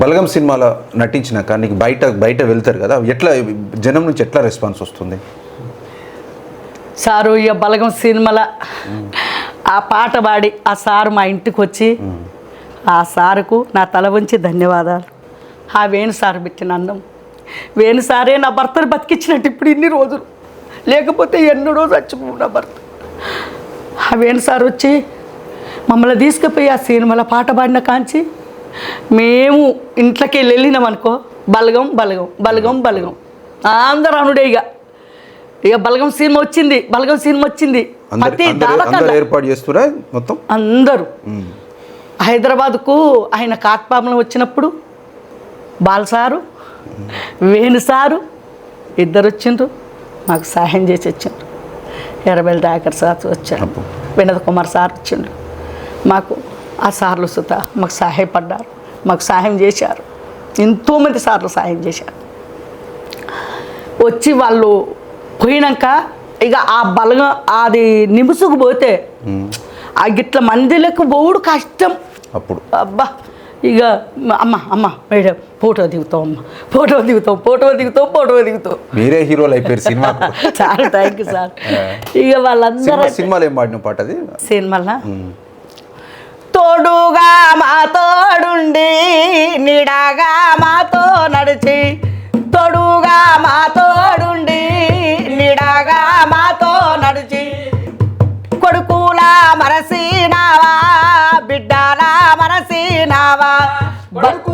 బలగం సినిమాలో నటించినాక నీకు బయట బయట వెళ్తారు కదా ఎట్లా జనం నుంచి ఎట్లా రెస్పాన్స్ వస్తుంది? సారు ఇక బలగం సినిమాల ఆ పాట పాడి ఆ సారు మా ఇంటికి వచ్చి ఆ సారుకు నా తల ఉంచి ధన్యవాదాలు. ఆ వేణు సారు పెట్టిన అన్నం. వేణు సారే నా భర్తను బతికించినట్టు ఇప్పుడు ఇన్ని రోజులు. లేకపోతే ఎన్నో రోజులు వచ్చిపో నా భర్త. ఆ వేణు సార్ వచ్చి మమ్మల్ని తీసుకుపోయి ఆ సినిమాలో పాట పాడిన కాంచి మేము ఇంట్లోకి వెళ్ళి వెళ్ళినాం అనుకో బలగం బలగం బలగం బలగం. అందరూ అనుడే ఇక. ఇక బలగం సినిమా వచ్చింది బలగం సినిమా వచ్చింది. ప్రతి ఏర్పాటు చేస్తురా మొత్తం? అందరూ. హైదరాబాద్కు ఆయన కాట్పామలం వచ్చినప్పుడు బాల్ సారు వేణు సారు ఇద్దరు వచ్చిండ్రు మాకు సహాయం చేసి వచ్చిండ్రు. ఎర్రబెల్ దాకర్ సార్ వచ్చారు. వినోద్ కుమార్ సార్ వచ్చిండ్రు. మాకు ఆ సార్లు సుత మాకు సహాయపడ్డారు. మాకు సహాయం చేశారు. ఎంతోమంది సార్లు సహాయం చేశారు. వచ్చి వాళ్ళు పోయినాక ఇక ఆ బలగం అది నిముసుకు పోతే ఆ గిట్ల మందిలకు పోవుడు కష్టం. అప్పుడు. అబ్బా ఇక అమ్మ అమ్మ మేడం ఫోటో దిగుతాం అమ్మ. ఫోటో దిగుతాం ఫోటో దిగుతాం ఫోటో దిగుతాం మీరే హీరోలు అయిపోయారు సినిమాకు. చాలా థ్యాంక్ యూ సార్ ఇక వాళ్ళందరూ సినిమా సినిమాలో ఏం పాడిన పాట అది సినిమాల తోడుగా మా తోడుండి నిడాగా మాతో నడిచి తోడుగా మా తోడుండి నిడాగా మాతో నడిచి కొడుకులా మరసినావా బిడ్డలా మనసినావా బడుకులా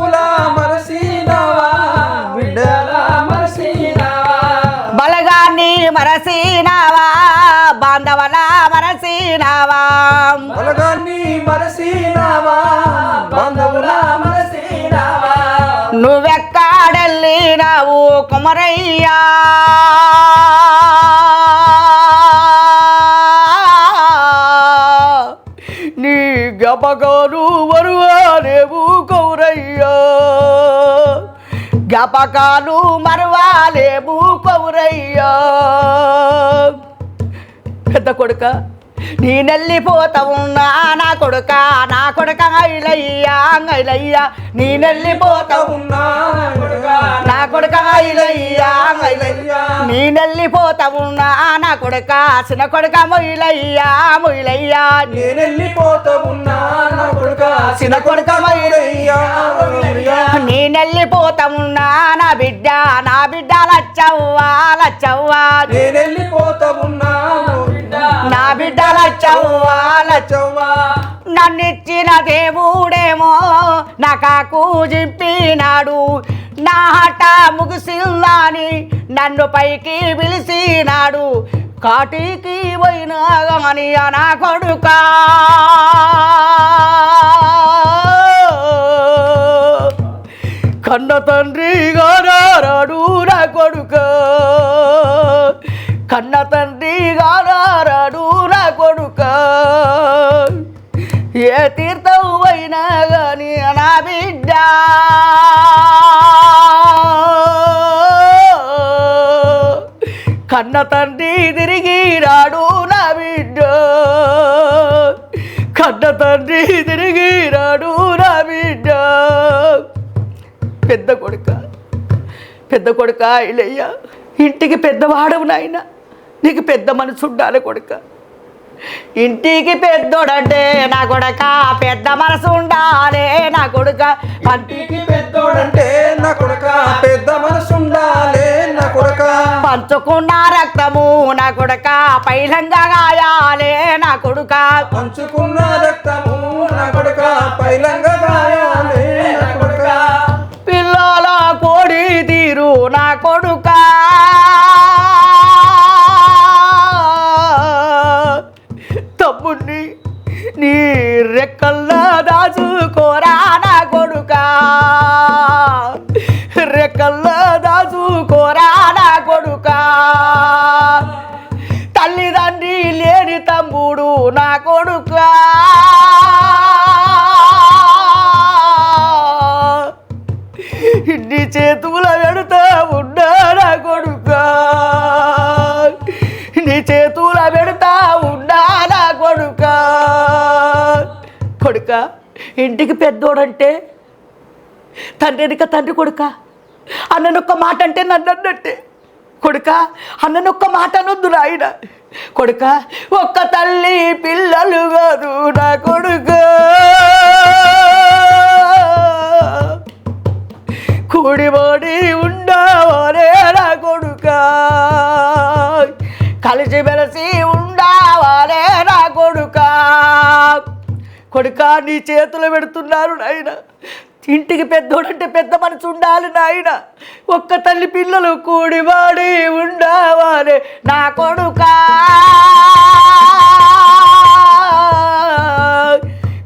బంధువులా మరసినావా నువ్వెక్కడెళ్ళినావు కుమరయ్యా? నీ జ్ఞాపకాలు మరువాలేవు కౌరయ్యా జ్ఞాపకాలు మరువాలేవు కౌరయ్యా పెద్ద కొడుక. నీ నెల్లిపోతా ఉన్నా నా కొడుక నా కొడుక ఐలయ్యా ఐలయ్యా. నీ నెల్లిపోతా ఉన్నా నా కొడుక ఐలయ్యా ఐలయ్యా. నీ నెల్లిపోతా ఉన్నా నా కొడుక చిన్న కొడుక మొయిలయ్యా మొయిలయ్యా నేనెళ్ళిపోతా ఉన్నా నా కొడుకా చిన్న కొడుక మొయిలయ్యా నీ నెల్లిపోతా ఉన్నా నా బిడ్డ నా బిడ్డ లచ్చవ్వా లచ్చవ్వా. నేనెళ్ళిపోతా ఉన్నా నా బిడ్డల చవ్వాల చవ్వ నన్నిచ్చిన దేవుడేమో నా కాకు జింపినాడు నా హఠ ముగిసిందని నన్ను పైకి పిలిచినాడు. కాటికి పోయినా గాని ఆ నా కొడుకా. కన్న తండ్రి గారాడు నా కొడుక. కన్న తండ్రి గారాడు కన్న తండ్రి తిరిగి రాడు నా బిడ్డ. కన్న తండ్రి తిరిగి రాడు నా బిడ్డ. పెద్ద కొడుక పెద్ద కొడుక ఇలయ్య. ఇంటికి పెద్దవాడవు నాయన. నీకు పెద్ద మనసు ఉండాలి కొడుక. ఇంటికి పెద్దోడంటే నా కొడుక పెద్ద మనసు ఉండాలి నా కొడుక. ఇంటికి పెద్దోడంటే నా కొడుక పెద్ద మనసు ఉండాలే నా కొడుక. పంచుకున్న రక్తము నా కొడుక పైలంగా గాయాలే నా కొడుక. పంచుకున్న రక్తము నా కొడుక పైలంగా గాయాలే నా కొడుక. పిల్లల కోడి తీరు నా కొడుక. రెక్కల్లో దాచుకోరా ఇంటికి పెద్దోడంటే తండ్రి తండ్రి కొడుక. అన్ననొక్క మాట అంటే నన్ను అన్నట్టే. కొడుక అన్ననొక్క మాట అనొద్దు నాయన. కొడుక ఒక్క తల్లి పిల్లలు కాదు నా కొడుక. కూడిబడి ఉండవరే నా కొడుక. కలిసి మెలిసి కొడుక నీ చేతులు పెడుతున్నారు నాయన. ఇంటికి పెద్దోడంటే పెద్ద మనసు ఉండాలి నాయన. ఒక్క తల్లి పిల్లలు కూడివాడి ఉండవాలి. నా కొడుక.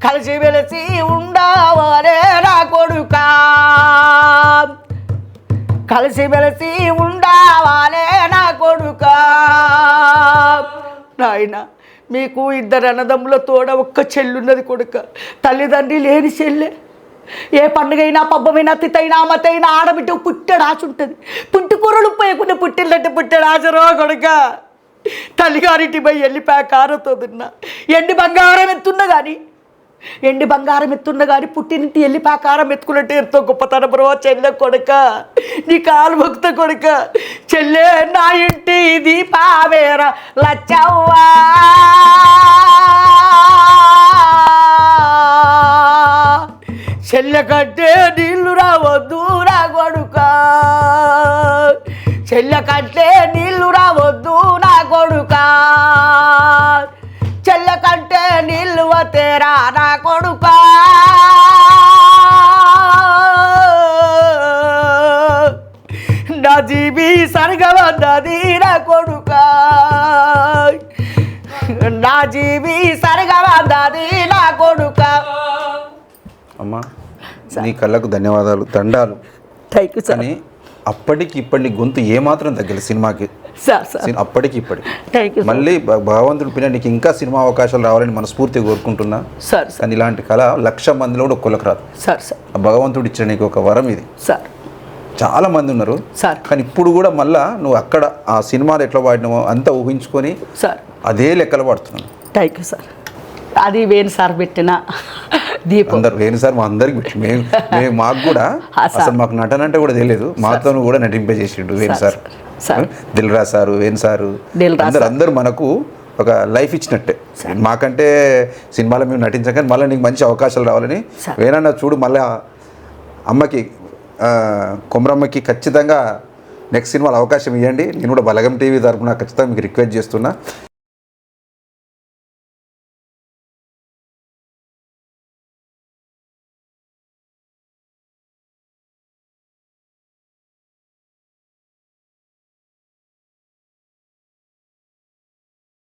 కలిసి వెలిసి ఉండవాలే నా కొడుక. కలిసి మెలిసి ఉండవాలే నా కొడుక. నాయన మీకు ఇద్దరు అన్నదమ్ముల తోడ ఒక్క చెల్లున్నది కొడుక. తల్లిదండ్రి లేని చెల్లె. ఏ పండుగైనా పబ్బమైనా తితైనా మతైనా ఆడబిడ్డ పుట్టడు ఆశ ఉంటుంది. పుట్టుకూరలు పోయకుండా పుట్టిల్లంటే పుట్టెడు ఆశరో కొడుక. తల్లిగారింటి పోయి వెళ్ళిపోయా కారతో తిన్నా. ఎండి బంగారం ఎత్తున్నా కానీ ఎండి బంగారం ఎత్తున్న కానీ పుట్టినింటి వెళ్ళి కారం ఎత్తుకున్నట్టు ఎంతో గొప్పతనం బ్రో చెల్లె కొడుక. నీ కాలు భక్త కొడుక. చెల్లె నా ఇంటి దీపావేర లచ్చవ్వా. చెల్లె కంటే నీళ్ళు రావద్దు నా కొడుక. చెల్లె నీళ్ళు రావద్దు నా కొడుక. చెల్లకంటే నీళ్ళు తేరా నా జీవి సరగవన్నది నా కొడుక. అమ్మా నీ కళ్ళకు ధన్యవాదాలు దండాలు. థ్యాంక్ యూ సార్ అప్పటికి ఇప్పటి గొంతు ఏమాత్రం తగ్గలేదు సినిమాకి. సార్ సార్ సిన్- అప్పటికి ఇప్పటికి. యూ మళ్ళీ భగవంతుడి పిన్న నీకు ఇంకా సినిమా అవకాశాలు రావాలని మనస్ఫూర్తిగా కోరుకుంటున్నా. సార్ కానీ ఇలాంటి కళ లక్ష మందిలో కూడా ఒక్కొక్కరికి రాదు. సార్ సార్ భగవంతుడు ఇచ్చిన నీకు ఒక వరం ఇది. సార్ చాలా మంది ఉన్నారు. సార్ కానీ ఇప్పుడు కూడా మళ్ళా నువ్వు అక్కడ ఆ సినిమాలు ఎట్లా పాడినావో అంతా ఊహించుకొని సార్ అదే లెక్కలు పాడుతున్నాను థ్యాంక్ యూ సార్ అది వేణు సార్ పెట్టిన దీపం. అందరు వేణు సార్ మా అందరికి మేము మేము మాకు కూడా. అసలు మాకు నటన అంటే కూడా తెలియదు. మాతో కూడా నటింపజేసిండు వేణు సార్. దిల్రా సారు. వేణు సారు. అందరు అందరు మనకు ఒక లైఫ్ ఇచ్చినట్టే. మాకంటే సినిమాలో మేము నటించాం మళ్ళీ నీకు మంచి అవకాశాలు రావాలని. వేణన్న చూడు మళ్ళీ అమ్మకి కొమరమ్మకి ఖచ్చితంగా నెక్స్ట్ సినిమాలో అవకాశం ఇవ్వండి నేను కూడా బలగం టీవీ తరపున ఖచ్చితంగా మీకు రిక్వెస్ట్ చేస్తున్నా.